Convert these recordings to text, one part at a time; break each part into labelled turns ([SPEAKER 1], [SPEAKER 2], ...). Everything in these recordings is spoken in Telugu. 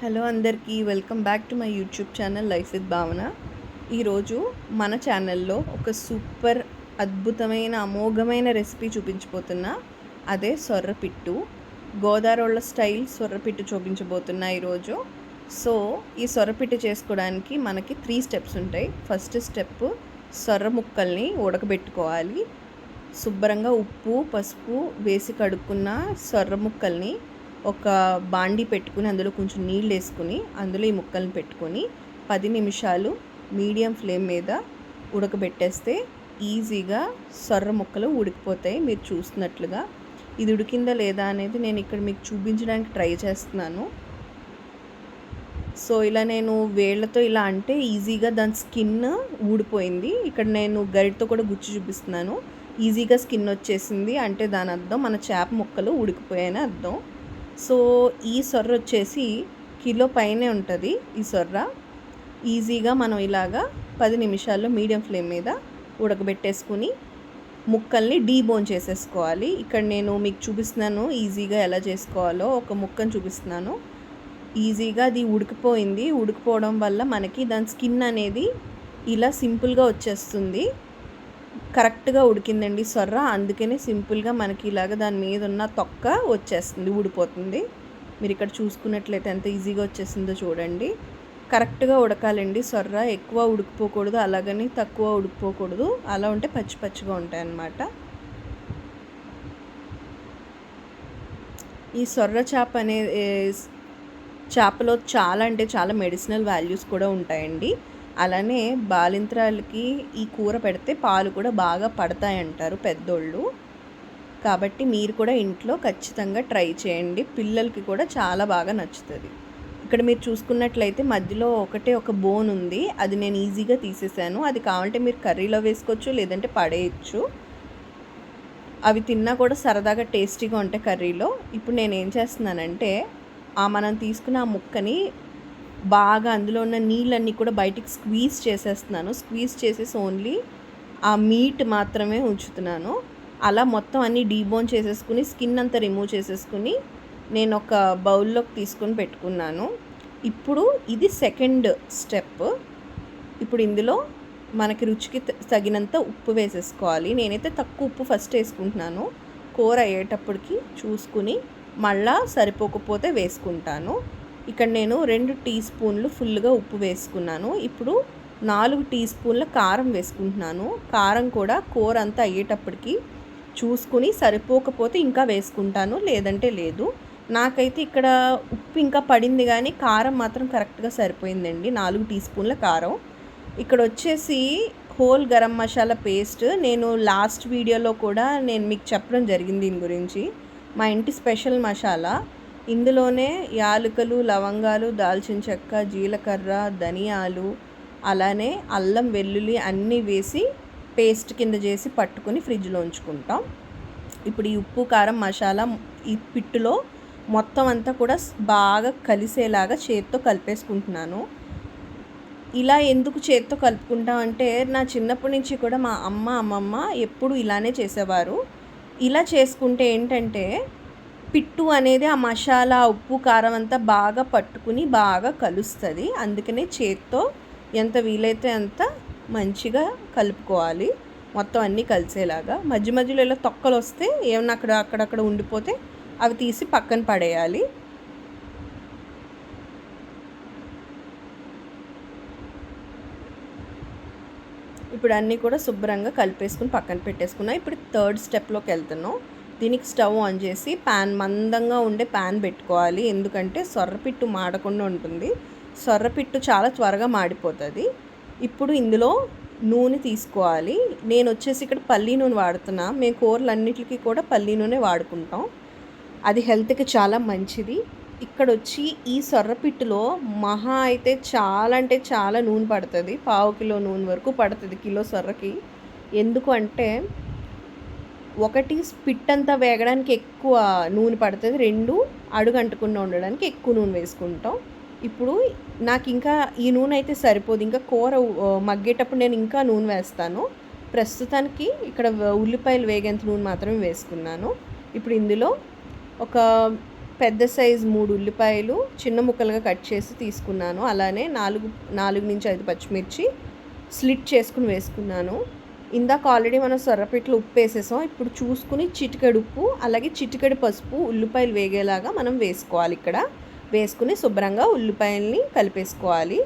[SPEAKER 1] హలో అందరికీ welcome back to my YouTube channel life with Bhavana. ఈరోజు మన ఛానల్లో ఒక సూపర్ అద్భుతమైన అమోఘమైన రెసిపీ చూపించబోతున్నా. అదే సొర్రపిట్టు గోదావరిళ్ళ స్టైల్ సొర్రపిట్టు చూపించబోతున్నా ఈరోజు. సో ఈ సొర్రపిట్టు చేసుకోవడానికి మనకి త్రీ స్టెప్స్ ఉంటాయి. ఫస్ట్ స్టెప్ సొర్ర ముక్కల్ని ఉడకబెట్టుకోవాలి. శుభ్రంగా ఉప్పు పసుపు వేసి కడుక్కున్న సొర్ర ముక్కల్ని ఒక బాండి పెట్టుకుని అందులో కొంచెం నీళ్ళు వేసుకుని అందులో ఈ ముక్కలను పెట్టుకొని పది నిమిషాలు మీడియం ఫ్లేమ్ మీద ఉడకబెట్టేస్తే ఈజీగా సొర్ర ముక్కలు ఉడికిపోతాయి. మీరు చూస్తున్నట్లుగా ఇది ఉడికిందా లేదా అనేది నేను ఇక్కడ మీకు చూపించడానికి ట్రై చేస్తున్నాను. సో ఇలా నేను వేళ్ళతో ఇలా అంటే ఈజీగా దాని స్కిన్ ఊడిపోయింది. ఇక్కడ నేను గరిటతో కూడా గుచ్చి చూపిస్తున్నాను. ఈజీగా స్కిన్ వచ్చేసింది అంటే దాని అర్థం మన చేప ముక్కలు ఉడికిపోయాయని అర్థం. సో ఈ సొర్ర వచ్చేసి కిలో పైనే ఉంటుంది ఈ సొర్ర ఈజీగా మనం ఇలాగా పది నిమిషాల్లో మీడియం ఫ్లేమ్ మీద ఉడకబెట్టేసుకుని ముక్కల్ని డీబోన్ చేసేసుకోవాలి. ఇక్కడ నేను మీకు చూపిస్తున్నాను ఈజీగా ఎలా చేసుకోవాలో. ఒక ముక్కను చూపిస్తున్నాను. ఈజీగా అది ఉడికిపోయింది. ఉడికిపోవడం వల్ల మనకి దాని స్కిన్ అనేది ఇలా సింపుల్గా వచ్చేస్తుంది. కరెక్ట్గా ఉడికిందండి సొర్ర అందుకనే సింపుల్గా మనకి ఇలాగ దాని మీద ఉన్న తొక్క వచ్చేస్తుంది ఊడిపోతుంది. మీరు ఇక్కడ చూసుకున్నట్లయితే ఎంత ఈజీగా వచ్చేసిందో చూడండి. కరెక్ట్గా ఉడకాలండి సొర్ర ఎక్కువ ఉడికిపోకూడదు అలాగని తక్కువ ఉడికిపోకూడదు. అలా ఉంటే పచ్చి పచ్చిగా ఉంటాయి అన్నమాట ఈ సొర్ర చేప అనే చేపలో చాలా అంటే చాలా మెడిసినల్ వాల్యూస్ కూడా ఉంటాయండి. అలానే బాలింత్రాలకి ఈ కూర పెడితే పాలు కూడా బాగా పడతాయంటారు పెద్దోళ్ళు. కాబట్టి మీరు కూడా ఇంట్లో ఖచ్చితంగా ట్రై చేయండి. పిల్లలకి కూడా చాలా బాగా నచ్చుతుంది. ఇక్కడ మీరు చూసుకున్నట్లయితే మధ్యలో ఒకటే ఒక బోన్ ఉంది. అది నేను ఈజీగా తీసేసాను. అది కావాలంటే మీరు కర్రీలో వేసుకోవచ్చు లేదంటే పడేయచ్చు. అవి తిన్నా కూడా సరదాగా టేస్టీగా ఉంటాయి కర్రీలో. ఇప్పుడు నేను ఏం చేస్తున్నానంటే ఆ మనం తీసుకున్న ఆ ముక్కని బాగా అందులో ఉన్న నీళ్ళన్నీ కూడా బయటికి స్క్వీజ్ చేసేస్తున్నాను. స్క్వీజ్ చేసేసి ఓన్లీ ఆ మీట్ మాత్రమే ఉంచుతున్నాను. అలా మొత్తం అన్నీ డీబోన్ చేసేసుకుని స్కిన్ అంతా రిమూవ్ చేసేసుకుని నేను ఒక బౌల్లోకి తీసుకొని పెట్టుకున్నాను. ఇప్పుడు ఇది సెకండ్ స్టెప్ ఇప్పుడు ఇందులో మనకి రుచికి తగినంత ఉప్పు వేసేసుకోవాలి. నేనైతే తక్కువ ఉప్పు ఫస్ట్ వేసుకుంటున్నాను. కూర అయ్యేటప్పటికి చూసుకుని మళ్ళా సరిపోకపోతే వేసుకుంటాను. ఇక్కడ నేను రెండు టీ స్పూన్లు ఫుల్గా ఉప్పు వేసుకున్నాను. ఇప్పుడు నాలుగు టీ స్పూన్ల కారం వేసుకుంటున్నాను. కారం కూడా కూర అంతా అయ్యేటప్పటికి చూసుకుని సరిపోకపోతే ఇంకా వేసుకుంటాను లేదంటే లేదు. నాకైతే ఇక్కడ ఉప్పు ఇంకా పడింది కానీ కారం మాత్రం కరెక్ట్గా సరిపోయిందండి నాలుగు టీ స్పూన్ల కారం. ఇక్కడ వచ్చేసి హోల్ గరం మసాలా పేస్ట్ నేను లాస్ట్ వీడియోలో కూడా నేను మీకు చెప్పడం జరిగింది దీని గురించి. మా ఇంటి స్పెషల్ మసాలా. ఇందులోనే యాలకులు లవంగాలు దాల్చిన చెక్క జీలకర్ర ధనియాలు అలానే అల్లం వెల్లుల్లి అన్నీ వేసి పేస్ట్ కింద చేసి పట్టుకుని ఫ్రిడ్జ్లో ఉంచుకుంటాం. ఇప్పుడు ఈ ఉప్పు కారం మసాలా ఈ పిట్టులో మొత్తం అంతా కూడా బాగా కలిసేలాగా చేత్తో కలిపేసుకుంటున్నాను. ఇలా ఎందుకు చేత్తో కలుపుకుంటాం అంటే నా చిన్నప్పటి నుంచి కూడా మా అమ్మ అమ్మమ్మ ఎప్పుడు ఇలానే చేసేవారు. ఇలా చేసుకుంటే ఏంటంటే పిట్టు అనేది ఆ మసాలా ఉప్పు కారం అంతా బాగా పట్టుకుని బాగా కలుస్తుంది. అందుకనే చేత్తో ఎంత వీలైతే అంత మంచిగా కలుపుకోవాలి. మొత్తం అన్నీ కలిసేలాగా. మధ్య మధ్యలో ఇలా తొక్కలు వస్తే ఏమన్నా అక్కడ అక్కడక్కడ ఉండిపోతే అవి తీసి పక్కన పడేయాలి. ఇప్పుడు అన్నీ కూడా శుభ్రంగా కలిపేసుకుని పక్కన పెట్టేసుకున్నా. ఇప్పుడు థర్డ్ స్టెప్లోకి వెళ్తున్నాం. దీనికి స్టవ్ ఆన్ చేసి ప్యాన్ మందంగా ఉండే ప్యాన్ పెట్టుకోవాలి. ఎందుకంటే సొర్రపిట్టు మాడకుండా ఉంటుంది. సొర్రపిట్టు చాలా త్వరగా మాడిపోతుంది. ఇప్పుడు ఇందులో నూనె తీసుకోవాలి. నేను వచ్చేసి ఇక్కడ పల్లీ నూనె వాడుతున్నా. మేము కూరలు అన్నిటికీ కూడా పల్లీ నూనె వాడుకుంటాం. అది హెల్త్కి చాలా మంచిది. ఇక్కడ వచ్చి ఈ సొర్రపిట్టులో మహా అయితే చాలా అంటే చాలా నూనె పడుతుంది. పావు కిలో నూనె వరకు పడుతుంది కిలో సొర్రకి ఎందుకు అంటే ఒకటి స్పిట్ అంతా వేగడానికి ఎక్కువ నూనె పడుతుంది రెండు అడుగు అంటకుండా ఉండడానికి ఎక్కువ నూనె వేసుకుంటాం. ఇప్పుడు నాకు ఇంకా ఈ నూనె అయితే సరిపోదు. ఇంకా కూర మగ్గేటప్పుడు నేను ఇంకా నూనె వేస్తాను. ప్రస్తుతానికి ఇక్కడ ఉల్లిపాయలు వేగేంత నూనె మాత్రమే వేసుకున్నాను. ఇప్పుడు ఇందులో ఒక పెద్ద సైజ్ మూడు ఉల్లిపాయలు చిన్న ముక్కలుగా కట్ చేసి తీసుకున్నాను. అలానే నాలుగు నాలుగు నుంచి ఐదు పచ్చిమిర్చి స్లిట్ చేసుకుని వేసుకున్నాను. ఇందాక ఆల్రెడీ మనం సొర్రపిట్లు ఉప్పు వేసేసాం ఇప్పుడు చూసుకుని చిటికెడు ఉప్పు అలాగే చిటికెడు పసుపు ఉల్లిపాయలు వేగేలాగా మనం వేసుకోవాలి ఇక్కడ. వేసుకుని శుభ్రంగా ఉల్లిపాయల్ని కలిపేసుకోవాలి.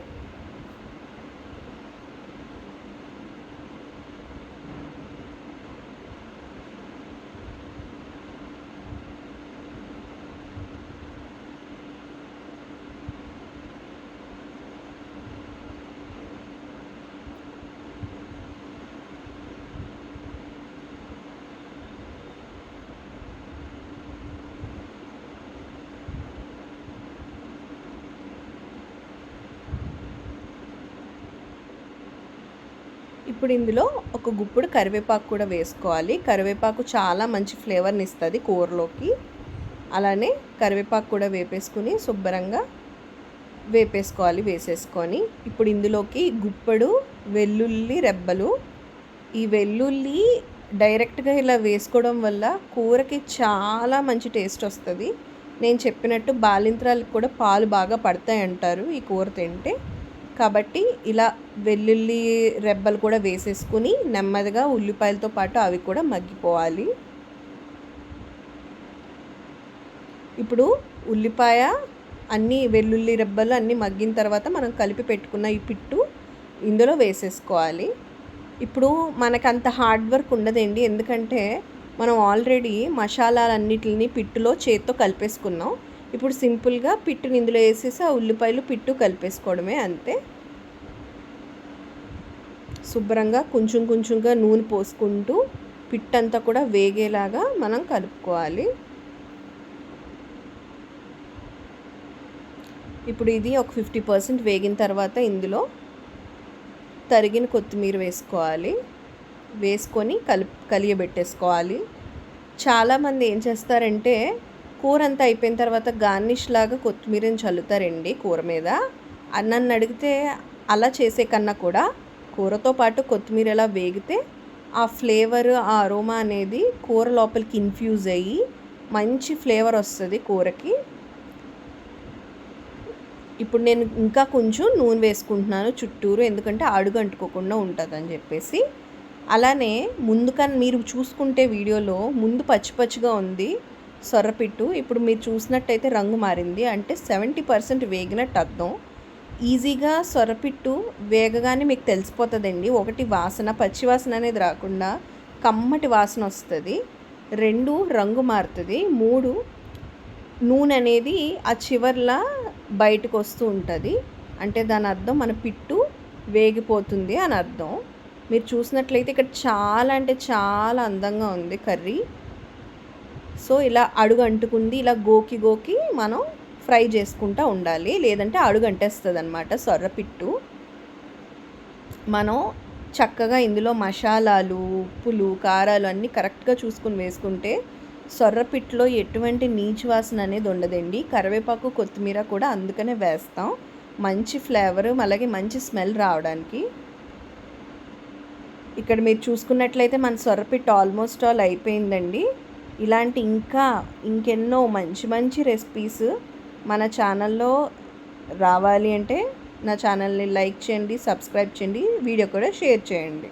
[SPEAKER 1] ఇప్పుడు ఇందులో ఒక గుప్పుడు కరివేపాకు కూడా వేసుకోవాలి. కరివేపాకు చాలా మంచి ఫ్లేవర్ని ఇస్తుంది కూరలోకి. అలానే కరివేపాకు కూడా వేపేసుకుని శుభ్రంగా వేపేసుకోవాలి వేసేసుకొని. ఇప్పుడు ఇందులోకి గుప్పడు వెల్లుల్లి రెబ్బలు. ఈ వెల్లుల్లి డైరెక్ట్గా ఇలా వేసుకోవడం వల్ల కూరకి చాలా మంచి టేస్ట్ వస్తుంది. నేను చెప్పినట్టు బాలింత్రాలకు కూడా పాలు బాగా పడతాయి అంటారు ఈ కూర తింటే. కాబట్టి ఇలా వెల్లుల్లి రెబ్బలు కూడా వేసేసుకుని నెమ్మదిగా ఉల్లిపాయలతో పాటు అవి కూడా మగ్గిపోవాలి. ఇప్పుడు ఉల్లిపాయ అన్నీ వెల్లుల్లి రెబ్బలు అన్నీ మగ్గిన తర్వాత మనం కలిపి పెట్టుకున్న ఈ పిట్టు ఇందులో వేసేసుకోవాలి. ఇప్పుడు మనకు అంత హార్డ్ వర్క్ ఉండదండి. ఎందుకంటే మనం ఆల్రెడీ మసాలాలన్నిటిని పిట్టులో చేత్తో కలిపేసుకున్నాం. ఇప్పుడు సింపుల్గా పిట్టుని ఇందులో వేసేసి ఆ ఉల్లిపాయలు పిట్టు కలిపేసుకోవడమే అంతే. శుభ్రంగా కొంచెం కొంచెంగా నూనె పోసుకుంటూ పిట్టంతా కూడా వేగేలాగా మనం కలుపుకోవాలి. ఇప్పుడు ఇది ఒక ఫిఫ్టీ పర్సెంట్ వేగిన తర్వాత ఇందులో తరిగిన కొత్తిమీర వేసుకోవాలి. వేసుకొని కలిపి కలియబెట్టేసుకోవాలి. చాలామంది ఏం చేస్తారంటే కూర అంతా అయిపోయిన తర్వాత గార్నిష్ లాగా కొత్తిమీరని చల్లుతారండి కూర మీద. నన్ను అడిగితే అలా చేసే కన్నా కూడా కూరతో పాటు కొత్తిమీర ఎలా వేగితే ఆ ఫ్లేవర్ ఆ అరోమా అనేది కూర లోపలికి ఇన్ఫ్యూజ్ అయ్యి మంచి ఫ్లేవర్ వస్తుంది కూరకి. ఇప్పుడు నేను ఇంకా కొంచెం నూనె వేసుకుంటున్నాను చుట్టూరు ఎందుకంటే అడుగు అంటుకోకుండా ఉంటుంది అని చెప్పేసి. అలానే ముందుకని మీరు చూసుకుంటే వీడియోలో ముందు పచ్చి పచ్చిగా ఉంది. సొర్రపిట్టు ఇప్పుడు మీరు చూసినట్టయితే రంగు మారింది. అంటే సెవెంటీ పర్సెంట్ వేగినట్టు అర్థం ఈజీగా సొరపిట్టు వేగగానే మీకు తెలిసిపోతుందండి. ఒకటి వాసన పచ్చి వాసన అనేది రాకుండా కమ్మటి వాసన వస్తుంది. రెండు రంగు మారుతుంది. మూడు నూనె అనేది ఆ చివర్లా బయటకు వస్తూ ఉంటుంది. అంటే దాని అర్థం మన పిట్టు వేగిపోతుంది అని అర్థం. మీరు చూసినట్లయితే ఇక్కడ చాలా అంటే చాలా అందంగా ఉంది కర్రీ. సో ఇలా అడుగు అంటుకుంది ఇలా గోకి గోకి మనం ఫ్రై చేసుకుంటూ ఉండాలి. లేదంటే అడుగు అంటేస్తుంది అనమాట సొర్రపిట్టు మనం చక్కగా ఇందులో మసాలాలు ఉప్పులు కారాలు అన్నీ కరెక్ట్గా చూసుకుని వేసుకుంటే సొర్రపిట్లో ఎటువంటి నీచు వాసన అనేది ఉండదండి. కరివేపాకు కొత్తిమీర కూడా అందుకనే వేస్తాం. మంచి ఫ్లేవర్ అలాగే మంచి స్మెల్ రావడానికి. ఇక్కడ మీరు చూసుకున్నట్లయితే మన సొర్రపిట్టు ఆల్మోస్ట్ ఆల్ అయిపోయిందండి. ఇలాంటి ఇంకా ఇంకెన్నో మంచి మంచి రెసిపీస్ మన ఛానల్లో రావాలి అంటే నా ఛానల్ని లైక్ చేయండి సబ్స్క్రైబ్ చేయండి వీడియో కూడా షేర్ చేయండి.